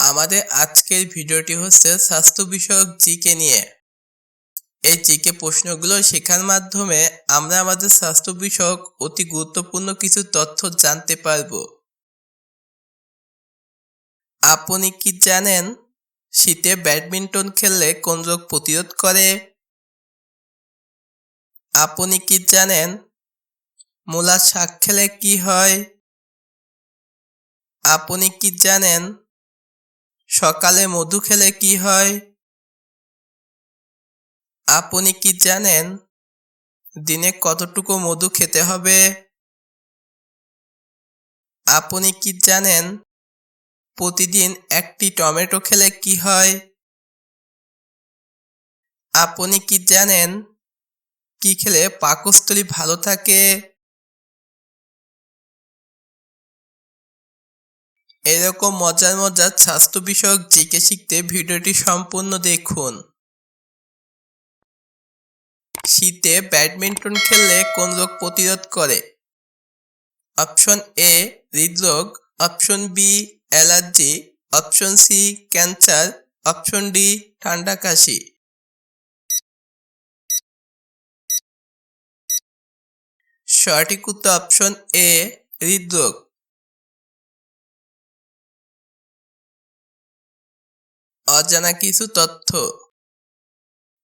আমাদের আজকের ভিডিওটি হচ্ছে স্বাস্থ্য বিষয়ক জিকে নিয়ে। এই জিকে প্রশ্নগুলো শেখার মাধ্যমে আমরা আমাদের স্বাস্থ্য বিষয়ক অতি গুরুত্বপূর্ণ কিছু তথ্য জানতে পারব। আপনি কি জানেন শীতে ব্যাডমিন্টন খেললে কোন রোগ প্রতিরোধ করে? আপনি কি জানেন মূলা শাক খেলে কি হয়? আপনি কি জানেন সকালে মধু খেলে কি হয়? আপনি কি জানেন দিনে কতটুকু মধু খেতে হবে? আপনি কি জানেন প্রতিদিন একটি টমেটো খেলে কি হয়? আপনি কি জানেন কি খেলে পাকস্থলী ভালো থাকে? এরকম মজার মজার স্বাস্থ্য বিষয়ক জিকে শিখতে ভিডিওটি সম্পূর্ণ দেখুন। শীতে ব্যাডমিন্টন খেললে কোন রোগ প্রতিরোধ করে? অপশন এ, হৃদরোগ, option B, allergy, option C, cancer, option D ঠান্ডা কাশি সঠিক উত্তর অপশন এ, হৃদরোগ। অজানা কিছু তথ্য।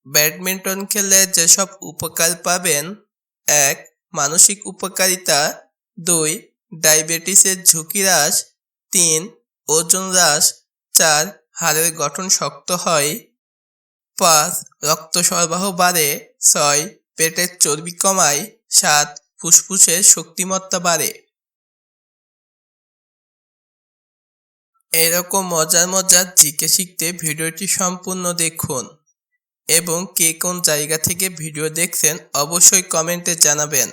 ব্যাডমিন্টন খেললে যেসব উপকার পাবেন, এক, মানসিক উপকারিতা, দুই, ডায়াবেটিসের ঝুঁকি হ্রাস, তিন, ওজন হ্রাস, চার, হাড়ের গঠন শক্ত হয়, পাঁচ, রক্ত সরবরাহ বাড়ে, ছয়, পেটের চর্বি কমায়, সাত, ফুসফুসের শক্তিমত্তা বাড়ে। এরকম মজার মজার জিকে শিখতে ভিডিওটি সম্পূর্ণ দেখুন। এবং কে কোন জায়গা থেকে ভিডিও দেখছেন অবশ্যই কমেন্টে জানাবেন।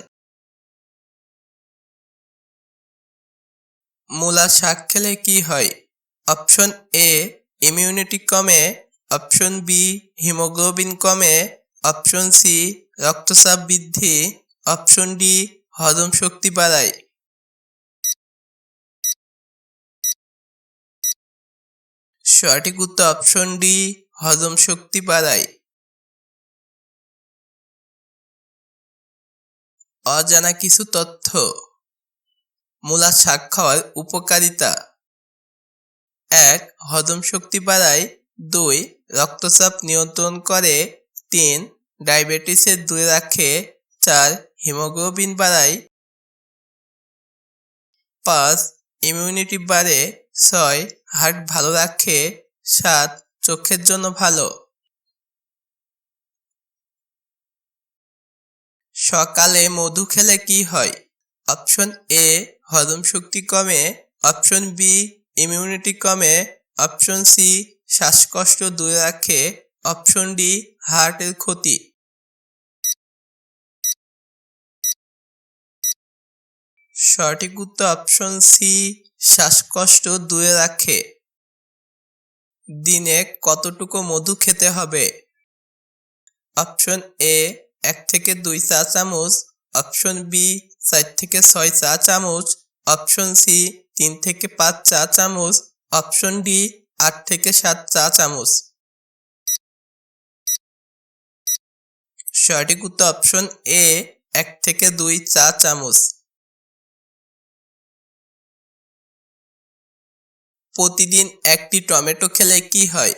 মূলা শাক খেলে কি হয়? অপশন এ ইমিউনিটি কমে। অপশন বি হিমোগ্লোবিন কমে। অপশন সি, রক্তচাপ বৃদ্ধি। অপশন ডি, হজম শক্তি বাড়ায়। সঠিক উত্তর অপশন ডি হজম শক্তি বাড়ায়। অজানা কিছু তথ্য। মূলা শাক খাওয়ার উপকারিতা। এক, হজম শক্তি বাড়ায়। দুই, রক্তচাপ নিয়ন্ত্রণ করে। তিন ডায়াবেটিসের দূরে রাখে। চার, হিমোগ্লোবিন বাড়ায়। পাঁচ ইমিউনিটি বাড়ে। ছয় হার্ট ভালো রাখে সাত চোখের জন্য ভালো। সকালে মধু খেলে কি হয়? অপশন এ, হজম শক্তি কমে। অপশন বি ইমিউনিটি কমে। অপশন সি, শ্বাসকষ্ট দূরে রাখে। অপশন ডি, হার্টের ক্ষতি। সঠিক উত্তর অপশন সি শ্বাসকষ্ট দূরে রাখে। দিনে কতটুকু মধু খেতে হবে? অপশন এ, এক থেকে দুই চা চামচ। অপশন বি, চার থেকে ছয় চা চামচ। অপশন সি, তিন থেকে পাঁচ চা চামচ। অপশন ডি, আট থেকে সাত চা চামচ। সঠিক উত্তর অপশন এ, এক থেকে দুই চা চামচ। প্রতিদিন একটি টমেটো খেলে কি হয়?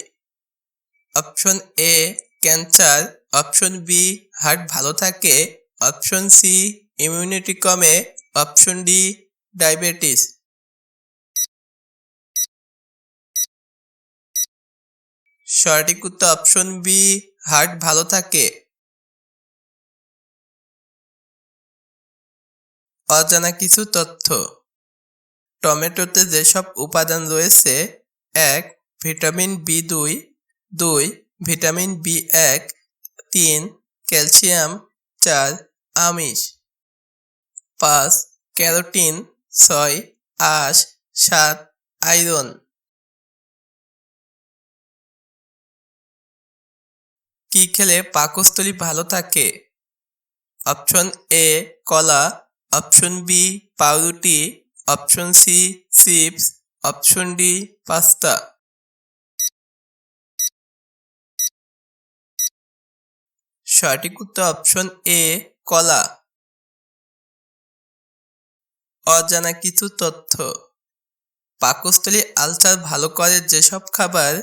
Option A cancer. Option B heart ভালো থাকে। অপশন সি ইমিউনিটি কমে। অপশন ডি ডায়াবেটিস সঠিক উত্তর অপশন বি হার্ট ভালো থাকে। অজানা কিছু তথ্য। টমেটোতে যেসব উপাদান রয়েছে, এক, ভিটামিন বি দুই দুই, ভিটামিন বি এক, তিন, ক্যালসিয়াম, চার, আমিষ। পাঁচ, ক্যারোটিন, ছয়, আঁশ, সাত, আয়রন। কি খেলে পাকস্থলী ভালো থাকে? অপশন এ, কলা। অপশন বি, পাউরুটি। Option C chips, option D pasta. সঠিক উত্তর অপশন এ কলা। অজানা কিছু তথ্য। পাকস্থলী আলসার ভালো করে যেসব খাবার,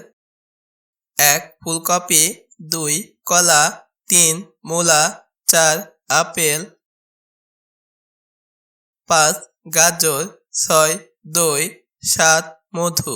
এক, ফুলকপি, দুই, কলা, তিন, মূলা, চার, আপেল, পাঁচ, গাজর ছয় দুই সাত মধু।